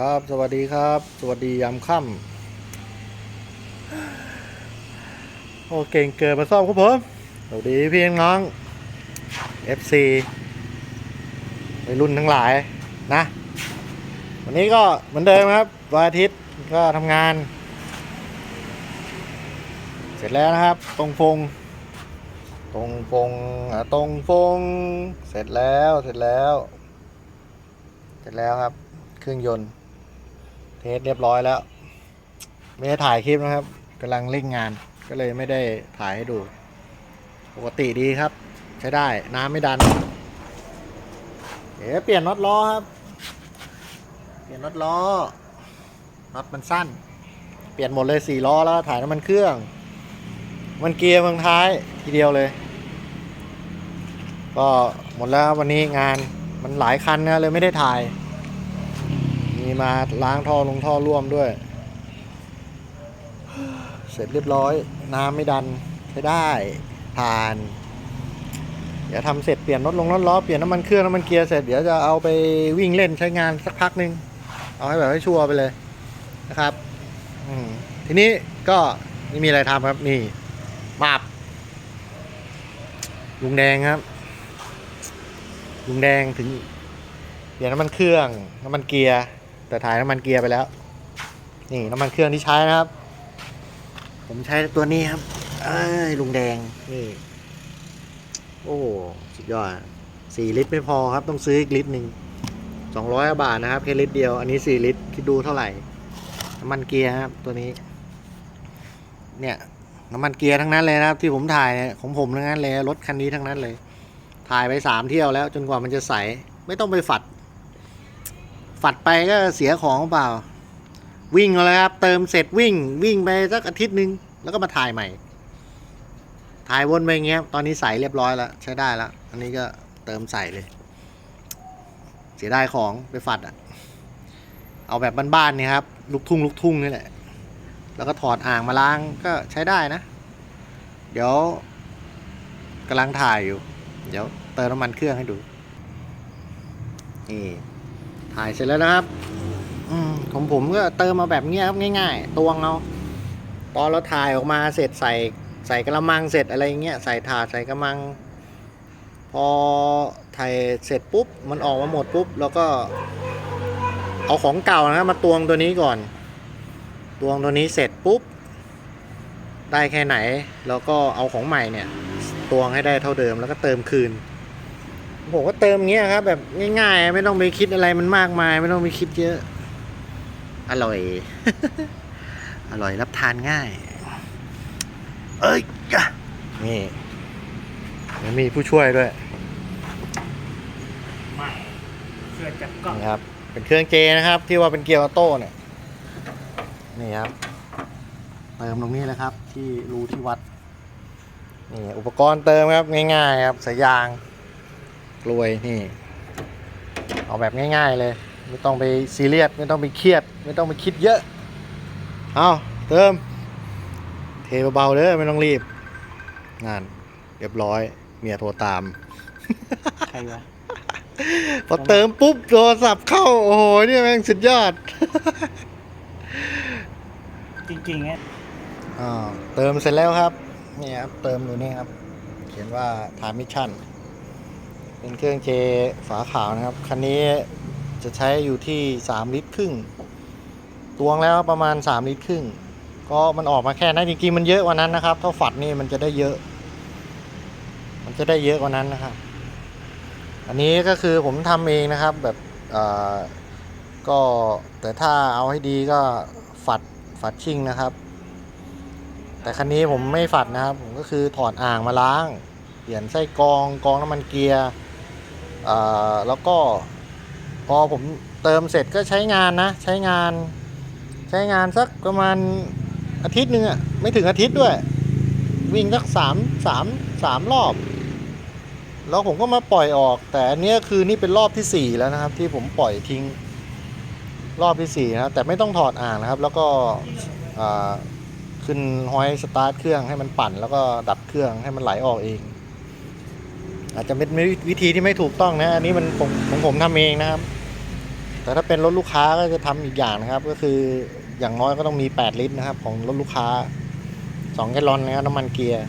ครับสวัสดีครับ สวัสดียามค่ำโอเก่งเกิดมาซ่อมครับผมสวัสดีพี่น้อง FC วัยรุ่นทั้งหลายนะ วันนี้ก็เหมือนเดิมครับวันอาทิตย์ก็ทำงาน เสร็จแล้วนะครับ ตรงฟง ตรงฟงตรงฟง เสร็จแล้วเสร็จแล้ว เสร็จแล้วครับ เครื่องยนต์ ทสเรียบร้อยแล้ว ไม่ได้ถ่ายคลิปนะครับกำลังเร่งงานก็เลยไม่ได้ถ่ายให้ดู ปกติดีครับ ใช้ได้น้ำไม่ดันเดี๋ยวเปลี่ยนน็อตล้อครับ เปลี่ยนน็อตล้อน็อตมันสั้น เปลี่ยนหมดเลยสี่ล้อแล้วถ่ายน้ำมันเครื่อง มันเกียร์เมืองท้ายทีเดียวเลย ก็หมดแล้ววันนี้งานมันหลายคันนะเลยไม่ได้ถ่าย มีมาล้างท่อลงท่อร่วมด้วย เสร็จเรียบร้อย น้ำไม่ดันใช้ได้ผ่าน เดี๋ยวทำเสร็จเปลี่ยนรถลงรถล้อเปลี่ยนน้ำมันเครื่องน้ำมันเกียร์เสร็จเดี๋ยวจะเอาไปวิ่งเล่นใช้งานสักพักหนึง เอาให้แบบให้ชัวร์ไปเลยนะครับทีนี้ก็ไม่มีอะไรทำครับนี่มาบลุงแดงครับลุงแดงถึงเปลี่ยนน้ำมันเครื่องน้ำมันเกียร์ แต่ถ่ายน้ำมันเกียร์ไปแล้ว นี่น้ำมันเครื่องที่ใช้นะครับ ผมใช้ตัวนี้ครับ เอ้ยลุงแดงนี่ โอ้สุดยอดสี่ลิตรไม่พอครับ ต้องซื้ออีกลิตรหนึ่งสองร้อยบาทนะครับแค่ลิตรเดียว อันนี้สี่ลิตรคิดดูเท่าไหร่ น้ำมันเกียร์ครับ ตัวนี้ เนี่ยน้ำมันเกียร์ทั้งนั้นเลยนะครับ ที่ผมถ่ายเนี่ยของผมทั้งนั้นเลยรถคันนี้ทั้งนั้นเลย ถ่ายไปสามเที่ยวแล้ว จนกว่ามันจะใส ไม่ต้องไปฝัด ฝัดไปก็เสียของเปล่า วิ่งเลยครับ เติมเสร็จวิ่ง วิ่งไปสักอาทิตย์หนึ่งแล้วก็มาถ่ายใหม่ ถ่ายวนไปอย่างเงี้ย ตอนนี้ใสเรียบร้อยแล้วใช้ได้แล้ว อันนี้ก็เติมใส่เลย เสียดายของไปฝัดอะเอาแบบบ้านๆนี่ครับ ลูกทุ่งลูกทุ่งนี่แหละ แล้วก็ถอดอ่างมาล้างก็ใช้ได้นะ เดี๋ยวกำลังถ่ายอยู่ เดี๋ยวเติมน้ำมันเครื่องให้ดูนี่ ถ่ายเสร็จแล้วนะครับอืมของผมก็เติมมาแบบเนี้ยครับง่ายๆตวงเอาตอนเราถ่ายออกมาเสร็จใส่ใส่กระมังเสร็จอะไรเงี้ยใส่ถาดใส่กระมัง พอถ่ายเสร็จปุ๊บมันออกมาหมดปุ๊บแล้วก็เอาของเก่านะครับมาตวงตัวนี้ก่อน ตวงตัวนี้เสร็จปุ๊บ ได้แค่ไหน แล้วก็เอาของใหม่เนี่ย ตวงให้ได้เท่าเดิมแล้วก็เติมคืน ผมก็เติมเงี้ยครับ แบบง่ายๆ ไม่ต้องไปคิดอะไรมันมากมาย ไม่ต้องไปคิดเยอะ อร่อย อร่อยรับทานง่าย เอ้ยจ้ะนี่มันมีผู้ช่วยด้วยไม่เชื่อจับกล้องนี่ครับ เป็นเครื่องเจนะครับ ที่ว่าเป็นเกียร์ออโต้เนี่ยนี่ครับเติมตรงนี้เลยครับ ที่รูที่วัดนี่อุปกรณ์เติมครับง่ายๆครับสายยาง กลวยนี่เอาแบบง่าย ๆ เลย ไม่ต้องไปซีเรียสไม่ต้องไปเครียด ไม่ต้องไปคิดเยอะ เอาเติม เทเบาๆเด้อไม่ต้องรีบนั่นเรียบร้อย เมียโทรตาม ใครวะพอเติมปุ๊บโทรศัพท์เข้า โอ้โหเนี่ยแม่งสุดยอด จริงๆเนี่ยอ่าเติมเสร็จแล้วครับ นี่ครับ เติมอยู่นี่ครับ เขียนว่าทามิชชั่น เป็นเครื่องเจฝาขาวนะครับ คันนี้จะใช้อยู่ที่ 3 ลิตรครึ่งตวงแล้วประมาณ 3 ลิตรครึ่ง ก็มันออกมาแค่นั้นจริงๆมันเยอะกว่านั้นนะครับถ้าฝัดนี่มันจะได้เยอะ มันจะได้เยอะกว่านั้นนะครับ อันนี้ก็คือผมทำเองนะครับแบบอ่อก็แต่ถ้าเอาให้ดีก็ฝัดฝัดชิ่งนะครับ แต่คันนี้ผมไม่ฝัดนะครับ ผมก็คือถอดอ่างมาล้าง เปลี่ยนไส้กองกองน้ำมันเกียร์ แล้วก็พอผมเติมเสร็จก็ใช้งานนะ ใช้งาน ใช้งานสักประมาณอาทิตย์หนึ่งอะไม่ถึงอาทิตย์ด้วย วิ่งสักสามสามสามรอบ แล้วผมก็มาปล่อยออก แต่อันเนี้ยคือนี่เป็นรอบที่สี่แล้วนะครับ ที่ผมปล่อยทิ้ง รอบที่สี่นะครับแต่ไม่ต้องถอดอ่างนะครับ แล้วก็ขึ้นฮอยสตาร์ทเครื่องให้มันปั่น แล้วก็ดับเครื่องให้มันไหลออกเอง อาจจะเป็นวิธีที่ไม่ถูกต้องนะ อันนี้มันผมของผมทำเองนะครับ แต่ถ้าเป็นรถลูกค้าก็จะทำอีกอย่างนะครับ ก็คืออย่างน้อยก็ต้องมี 8 ลิตรนะครับ ของรถลูกค้า2แกลลอนนะครับน้ำมันเกียร์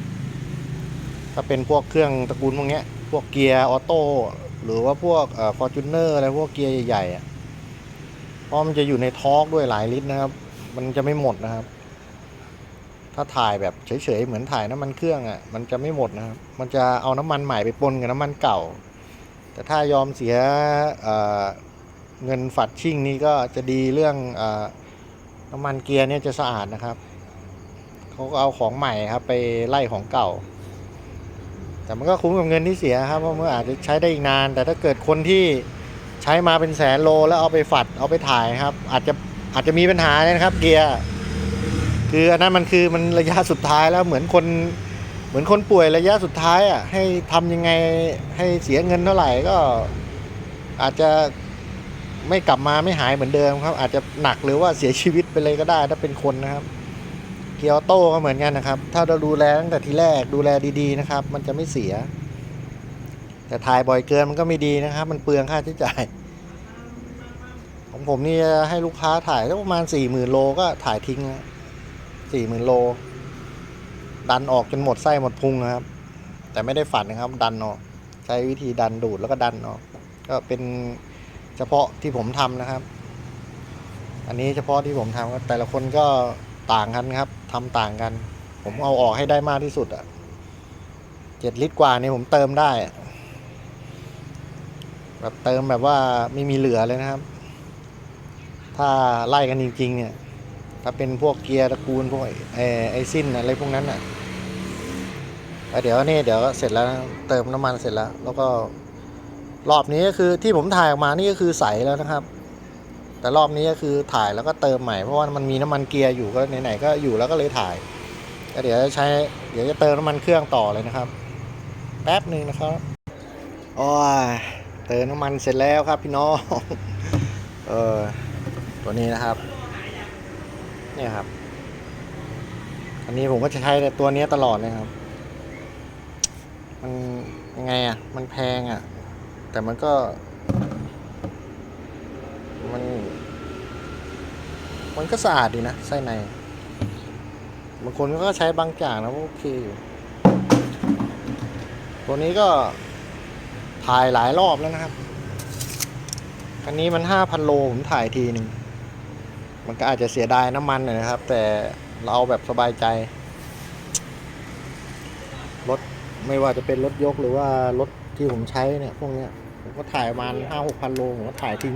ถ้าเป็นพวกเครื่องตระกูลพวกนี้พวกเกียร์ออโต้หรือว่าพวกเอ่อฟอร์จูเนอร์อะไรพวกเกียร์ใหญ่ๆเพราะมันจะอยู่ในทอร์กด้วยหลายลิตรนะครับ มันจะไม่หมดนะครับ ถ้าถ่ายแบบเฉยๆเหมือนถ่ายน้ำมันเครื่องอะมันจะไม่หมดนะครับ มันจะเอาน้ำมันใหม่ไปปนกับน้ำมันเก่า แต่ถ้ายอมเสียเเงินฝัดชิ่งนี่ก็จะดีเรื่องอน้ำมันเกียร์เนี่ยจะสะอาดนะครับเขาก็เอาของใหม่ครับไปไล่ของเก่า แต่มันก็คุ้มกับเงินที่เสียครับเพราะมันอาจจะใช้ได้อีกนาน แต่ถ้าเกิดคนที่ใช้มาเป็นแสนโลแล้วเอาไปฝัดเอาไปถ่ายครับ อาจจะอาจจะมีปัญหาเลยนะครับเกียร์ คืออันนั้นมันคือมันระยะสุดท้ายแล้วเหมือนคนเหมือนคนป่วยระยะสุดท้ายอะให้ทำยังไงให้เสียเงินเท่าไหร่ก็อาจจะไม่กลับมาไม่หายเหมือนเดิมครับ อาจจะหนักหรือว่าเสียชีวิตไปเลยก็ได้ถ้าเป็นคนนะครับ เกียร์ออโต้ก็เหมือนกันนะครับ ถ้าเราดูแลตั้งแต่ทีแรกดูแลดีๆนะครับ มันจะไม่เสีย แต่ถ่ายบ่อยเกินมันก็ไม่ดีนะครับ มันเปลืองค่าใช้จ่ายของผมนี่ให้ลูกค้าถ่ายสักประมาณสี่หมื่นโลก็ถ่ายทิ้ง สี่หมื่นโล ดันออกจนหมดไส้หมดพุงนะครับ แต่ไม่ได้ฝันนะครับ ดันออก ใช้วิธีดันดูดแล้วก็ดันออก ก็เป็นเฉพาะที่ผมทำนะครับ อันนี้เฉพาะที่ผมทำก็แต่ละคนก็ต่างกันครับทำต่างกัน ผมเอาออกให้ได้มากที่สุดอะเจ็ดลิตรกว่านี่ผมเติมได้ แบบเติมแบบว่าไม่มีเหลือเลยนะครับ ถ้าไล่กันจริง ๆ เนี่ย ถ้าเป็นพวกเกียร์ตระกูลพวกไอ้ไอ้ไอซินอะไรพวกนั้นอะเดี๋ยวนี่เดี๋ยวเสร็จแล้วเติมน้ำมันเสร็จแล้ว แล้วก็รอบนี้ก็คือที่ผมถ่ายออกมานี่ก็คือใสแล้วนะครับ แต่รอบนี้ก็คือถ่ายแล้วก็เติมใหม่เพราะว่ามันมีน้ำมันเกียร์อยู่ก็ไหนๆก็อยู่แล้วก็เลยถ่ายเดี๋ยวจะใช้เดี๋ยวจะเติมน้ำมันเครื่องต่อเลยนะครับ แป๊บหนึ่งนะครับโอ้ยเติมน้ำมันเสร็จแล้วครับพี่น้องเออตัวนี้นะครับ เนี่ยครับ อันนี้ผมก็จะใช้แต่ตัวนี้ตลอดเลยครับ มันยังไงอะ มันแพงอะ แต่มันก็ มัน มันก็สะอาดดีนะไส้ใน บางคนก็ใช้บางอย่างนะโอเคอยู่ตัวนี้ก็ถ่ายหลายรอบแล้วนะครับ คันนี้มันห้าพันโลผมถ่ายทีหนึ่ง มันก็อาจจะเสียดายน้ำมันหน่อยนะครับ แต่เราเอาแบบสบายใจ รถไม่ว่าจะเป็นรถยกหรือว่ารถที่ผมใช้เนี่ยพวกเนี้ยผมก็ถ่ายประมาณห้าหกพันโลผมก็ถ่ายทิ้ง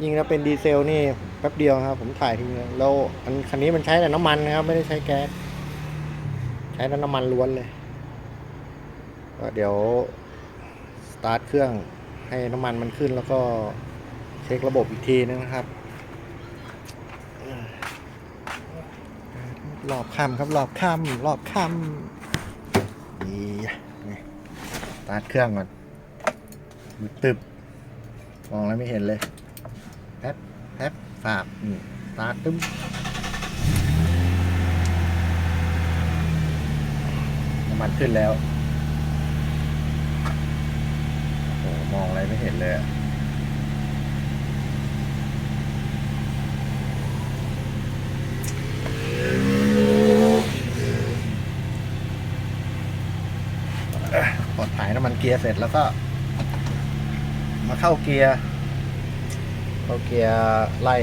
ยิ่งถ้าเป็นดีเซลนี่แป๊บเดียวครับ ผมถ่ายทิ้งแล้วอันคันนี้มันใช้แต่น้ำมันนะครับ ไม่ได้ใช้แก๊สใช้แต่น้ำมันล้วนเลยก็เดี๋ยวสตาร์ทเครื่องให้น้ำมันมันขึ้นแล้วก็เช็คระบบอีกทีนึงนะครับ รอบคำครับรอบคำรอบคำนี่นี่ตาร์เครื่องก่อนมือตึบมองแล้วไม่เห็นเลยแป๊บแป๊บฝาบนี่ตาร์ตึ้มน้ำมันขึ้นแล้วโอ้มองอะไรไม่เห็นเลยอะพอถ่ายน้ำมัน เกียร์เสร็จแล้วก็ มาเข้าเกียร์เข้าเกียร์ไล่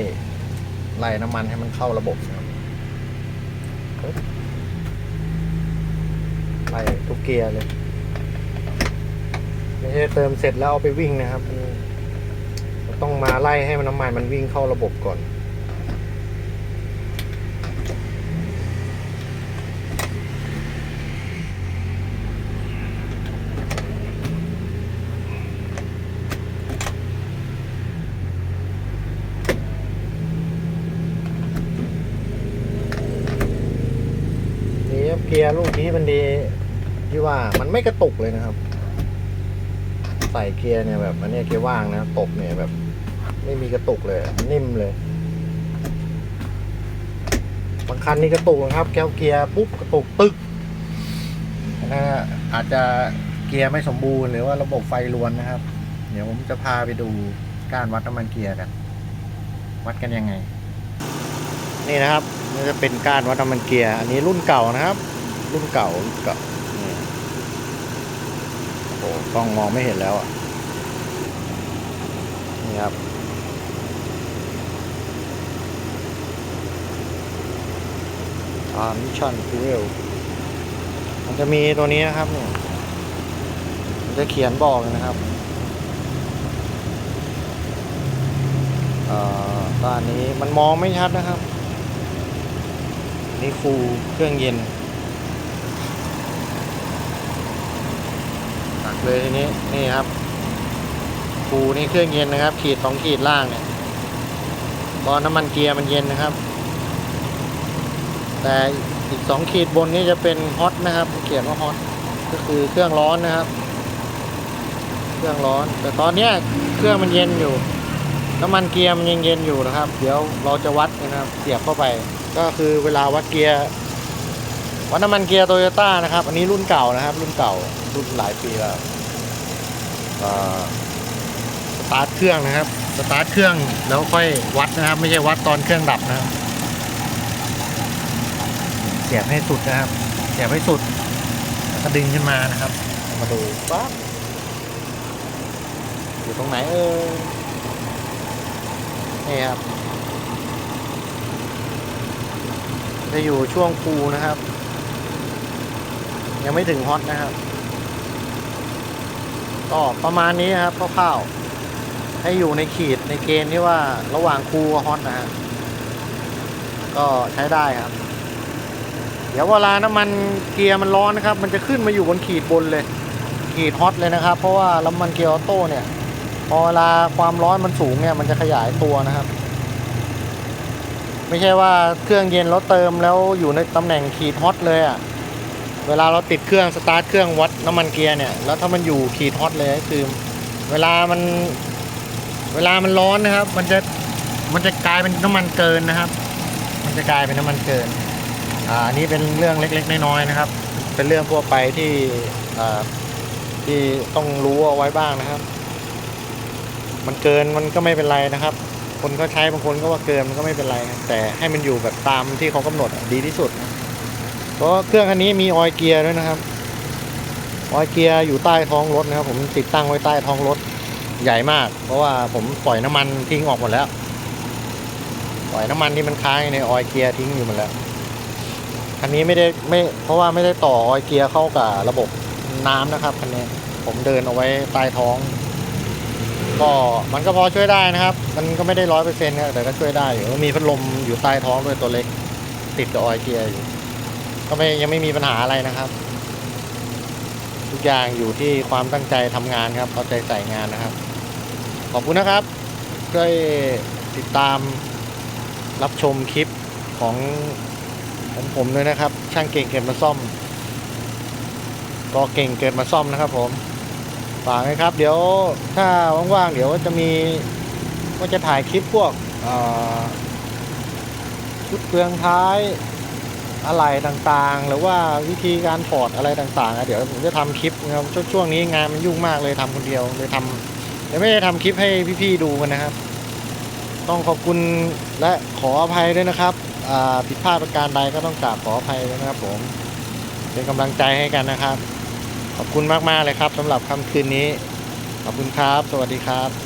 ไล่น้ำมันให้มันเข้าระบบครับปึ๊บไล่ทุกเกียร์เลยไม่ใช่เติมเสร็จแล้วเอาไปวิ่งนะครับ ต้องมาไล่ให้มันน้ำมันมันวิ่งเข้าระบบก่อน นี่ครับเกี ยร์ลูกนี้มันดีที่ว่ามันไม่กระตุกเลยนะครับ ใส่เกียร์เนี่ยแบบอันนี้เกียร์ว่างนะตบเนี่ยแบบ ไม่มีกระตุกเลยนิ่มเลยบางคันนี่กระตุกนะครับ แก้วเกียร์ปุ๊บกระตุกตึกนะอาจจะเกียร์ไม่สมบูรณ์หรือว่าระบบไฟรวนนะครับ เดี๋ยวผมจะพาไปดูกานวัดน้ำมันเกียร์กันวัดกันยังไง นี่นะครับนี่จะเป็นกานวัดน้ำมันเกียร์ อันนี้รุ่นเก่านะครับ รุ่นเก่าเก่านี่โอ้โหกล้องมองไม่เห็นแล้วอะ นี่ครับทามิชันคูเรลมันจะมีตัวนี้นะครับเนี่ยมันจะเขียนบอกนะครับเอ่อตอนนี้มันมองไม่ชัดนะครับ นี่ฟูเครื่องเย็นตัก เลยทีนี้นี่ครับฟูนี่เครื่องเย็นนะครับ ขีดสองขีดล่างเนี่ยตอนน้ำมันเกียร์มันเย็นนะครับ แต่อีกสองขีดบนนี้จะเป็นฮอตนะครับเขียนว่าฮอตก็คือเครื่องร้อนนะครับ เครื่องร้อน แต่ตอนเนี้ยเครื่องมันเย็นอยู่ น้ำมันเกียร์มันยังเย็นอยู่นะครับ เดี๋ยวเราจะวัดนะครับเสียบเข้าไป ก็คือเวลาวัดเกียร์วัดน้ำมันเกียร์โตโยต้านะครับ อันนี้รุ่นเก่านะครับ รุ่นเก่ารุ่นหลายปีแล้ว สตาร์ทเครื่องนะครับ สตาร์ทเครื่องแล้วค่อยวัดนะครับ ไม่ใช่วัดตอนเครื่องดับนะครับเสียบให้สุดนะครับเสียบให้สุดแล้วก็ดึงขึ้นมานะครับ มาดูปั๊บอยู่ตรงไหนเออนี่ครับ จะอยู่ช่วงฟูนะครับ ยังไม่ถึงฮอตนะครับ ก็ประมาณนี้ครับคร่าวๆให้อยู่ในขีดในเกณฑ์ที่ว่าระหว่างคูกับฮอตนะฮะก็ใช้ได้ครับ เดี๋ยวเวลาน้ำมันเกียร์มันร้อนนะครับ มันจะขึ้นมาอยู่บนขีดบนเลย ขีดฮอตเลยนะครับ เพราะว่าน้ำมันเกียร์ออโต้เนี่ย พอเวลาความร้อนมันสูงเนี่ยมันจะขยายตัวนะครับไม่ใช่ว่าเครื่องเย็นเราเติมแล้วอยู่ในตำแหน่งขีดฮอตเลยอะ่ะ เวลาเราติดเครื่องสตาร์ทเครื่องวัดน้ำมันเกียร์เนี่ยแล้วถ้ามันอยู่ขีดฮอตเลยคือเวลามันเวลามันร้อนนะครับ มันจะมันจะกลายเป็นน้ำมันเกินนะครับ มันจะกลายเป็นน้ำมันเกินอ่านี้เป็นเรื่องเล็กๆน้อยๆนะครับ เป็นเรื่องทั่วไปที่อ่าที่ต้องรู้เอาไว้บ้างนะครับ มันเกินมันก็ไม่เป็นไรนะครับ คนก็ใช้บางคนก็ว่าเกินมันก็ไม่เป็นไร แต่ให้มันอยู่แบบตามที่เขากำหนดดีที่สุดนะ เพราะเครื่องคันนี้มีออยเกียร์ด้วยนะครับ ออยเกียร์อยู่ใต้ท้องรถนะครับ ผมติดตั้งไว้ใต้ท้องรถใหญ่มาก เพราะว่าผมปล่อยน้ำมันทิ้งออกหมดแล้ว ปล่อยน้ำมันที่มันค้างอยู่ในออยเกียร์ทิ้งอยู่หมดแล้วคันนี้ไม่ได้ไม่เพราะว่าไม่ได้ต่อออยเกียร์เข้ากับระบบน้ำนะครับคันนี้ผมเดินเอาไว้ใต้ท้องก็มันก็พอช่วยได้นะครับ มันก็ไม่ได้ร้อยเปอร์เซ็นต์แต่ก็ช่วยได้อยู่มีพัดลมอยู่ใต้ท้องด้วยตัวเล็ก ติดกับออยเกียร์อยู่ ก็ไม่ยังไม่มีปัญหาอะไรนะครับ ทุกอย่างอยู่ที่ความตั้งใจทำงานครับเอาใจใส่งานนะครับ ขอบคุณนะครับช่วยติดตามรับชมคลิปของของผมด้วยนะครับ ช่างเก่งเกิดมาซ่อม ก็เก่งเกิดมาซ่อมนะครับ ผมฝากนะครับ เดี๋ยวถ้าว่างๆเดี๋ยวจะมีก็จะถ่ายคลิปพวกชุดเปลืองท้าย อะไรต่างๆ หรือว่าวิธีการถอดอะไรต่างๆเดี๋ยวผมจะทำคลิปนะครับช่วงนี้งานมันยุ่งมากเลยทำคนเดียวเลยทำเลยไม่ได้ทำคลิปให้พี่ๆดูกันนะครับ ต้องขอบคุณและขออภัยด้วยนะครับผิดพลาดประการใดก็ต้องกราบขออภัยด้วยนะครับ ผมเป็นกำลังใจให้กันนะครับ ขอบคุณมากๆเลยครับสำหรับค่ำคืนนี้ ขอบคุณครับ สวัสดีครับ